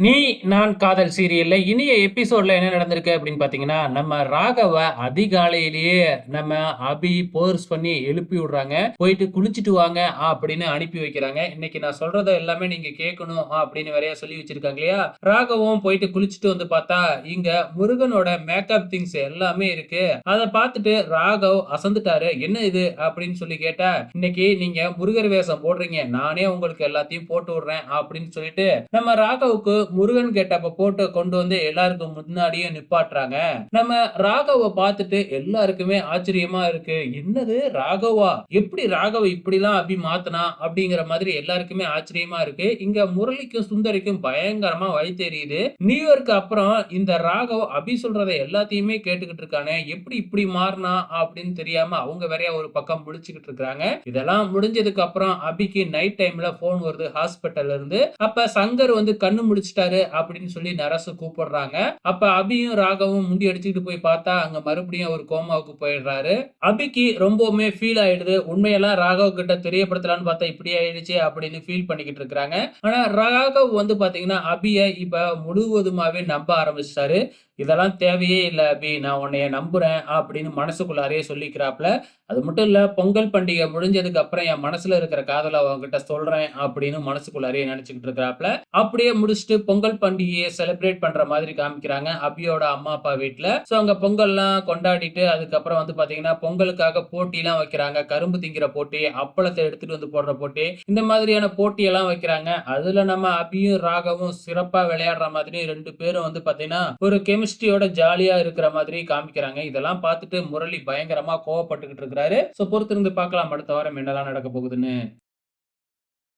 நீ நான் காதல் சீரியல்ல இனிய எபிசோட்ல என்ன நடந்திருக்கு அப்படின்னு பாத்தீங்கன்னா நம்ம ராகவ அதிகாலையிலேயே நம்ம அபி போர்ஸ் பண்ணி எழுப்பி விடுறாங்க. போயிட்டு குளிச்சுட்டு வாங்க அப்படின்னு அனுப்பி வைக்கிறாங்க. இன்னைக்கு நான் சொல்றத எல்லாமே நீங்க கேட்கணும் அப்படின்னு வரைய சொல்லி வச்சிருக்காங்க இல்லையா? ராகவும் போயிட்டு குளிச்சுட்டு வந்து பார்த்தா இங்க முருகனோட மேக்கப் திங்ஸ் எல்லாமே இருக்கு. அதை பார்த்துட்டு ராகவ் அசந்துட்டாரு. என்ன இது? அப்படின்னு சொல்லி கேட்டா இன்னைக்கு நீங்க முருகர் வேஷம் போடுறீங்க. நானே உங்களுக்கு எல்லாத்தையும் போட்டு விடுறேன் அப்படின்னு சொல்லிட்டு நம்ம ராகவுக்கு முருகன் கேட்டப்ப போட்டு கொண்டு வந்து எல்லாருக்கும் முன்னாடியும் நிப்பாட்டுறாங்க. நம்ம ராகவ பார்த்துட்டு எல்லாருக்குமே ஆச்சரியமா இருக்கு. என்னது ராகவா? எப்படி ராகவ இப்படிலாம் அப்படி மாத்தனா? அப்படிங்கிற மாதிரி எல்லாருக்குமே ஆச்சரியமா இருக்கு. இங்க முரளிக்கும் சுந்தரிக்கும் பயங்கரமா வழித்தெரியுது நியூயார்க்கு அப்புறம் இந்த ராகவ் அபி சொல்றதை எல்லாத்தையுமே கேட்டுக்கிட்டு இருக்கானே. எப்படி இப்படி மாறினா அப்படின்னு தெரியாம அவங்க வேறையா ஒரு பக்கம் முடிச்சுக்கிட்டு இருக்காங்க இதெல்லாம் முடிஞ்சதுக்கு அப்புறம் அபிக்கு நைட் டைம்ல போன் வருது ஹாஸ்பிட்டல்ல இருந்து. அப்ப சங்கர் வந்து கண்ணு அடிச்சிட்டாரு அப்படின்னு சொல்லி நரசு கூப்பிடுறாங்க. அப்ப அபியும் ராகவும் முண்டி அடிச்சுட்டு போய் பார்த்தா அங்க மறுபடியும் ஒரு கோமாவுக்கு போயிடுறாரு. அபிக்கு ரொம்பவுமே ஃபீல் ஆயிடுது. உண்மையெல்லாம் ராகவ் கிட்ட தெரியப்படுத்தலாம்னு பார்த்தா இப்படி ஆயிடுச்சு அப்படின்னு ஃபீல் பண்ணிக்கிட்டு இருக்கிறாங்க. ஆனா ராகவ் வந்து பாத்தீங்கன்னா அபிய இப்ப முழுவதுமாவே நம்ப ஆரம்பிச்சிட்டாரு. இதெல்லாம் தேவையே இல்லை அபி நான் உன்னைய நம்புறேன் அப்படின்னு மனசுக்குள்ளாரே சொல்லிக்கிறாப்ல. அது மட்டும் இல்ல பொங்கல் பண்டிகை முடிஞ்சதுக்கு அப்புறம் என் மனசுல இருக்கிற காதலை அவங்ககிட்ட சொல்றேன் அப்படின்னு மனசுக்குள்ளாரே நினைச்சுக்கிட்டு இருக்கிறாப்புல அப்படியே முடிச்சுட்டு பொங்கல் பண்டிகையை செலிப்ரேட் பண்ற மாதிரி காமிக்கிறாங்க அபியோட அம்மா அப்பா வீட்டுல சோ அங்க பொங்கல்லாம் கொண்டாடிட்டு அதுக்கப்புறம் வந்து பாத்தீங்கன்னா பொங்கலுக்காக போட்டிலாம் வைக்கிறாங்க. கரும்பு திங்கிற போட்டி அப்பளத்தை எடுத்துட்டு வந்து போடுற போட்டி இந்த மாதிரியான போட்டியெல்லாம் வைக்கிறாங்க. அதுல நம்ம அபியும் ராகவும் சிறப்பா விளையாடுற மாதிரி ரெண்டு பேரும் வந்து பாத்தீங்கன்னா ஒரு கெமிஸ்ட்ரி கெமிஸ்ட்ரியோட ஜாலியா இருக்கிற மாதிரி காமிக்கிறாங்க. இதெல்லாம் பார்த்துட்டு முரளி பயங்கரமா கோவப்பட்டுக்கிட்டு இருக்கிறாரு. ஸோ பொறுத்திருந்து பார்க்கலாம் அடுத்த வாரம் என்னெல்லாம் நடக்க போகுதுன்னு.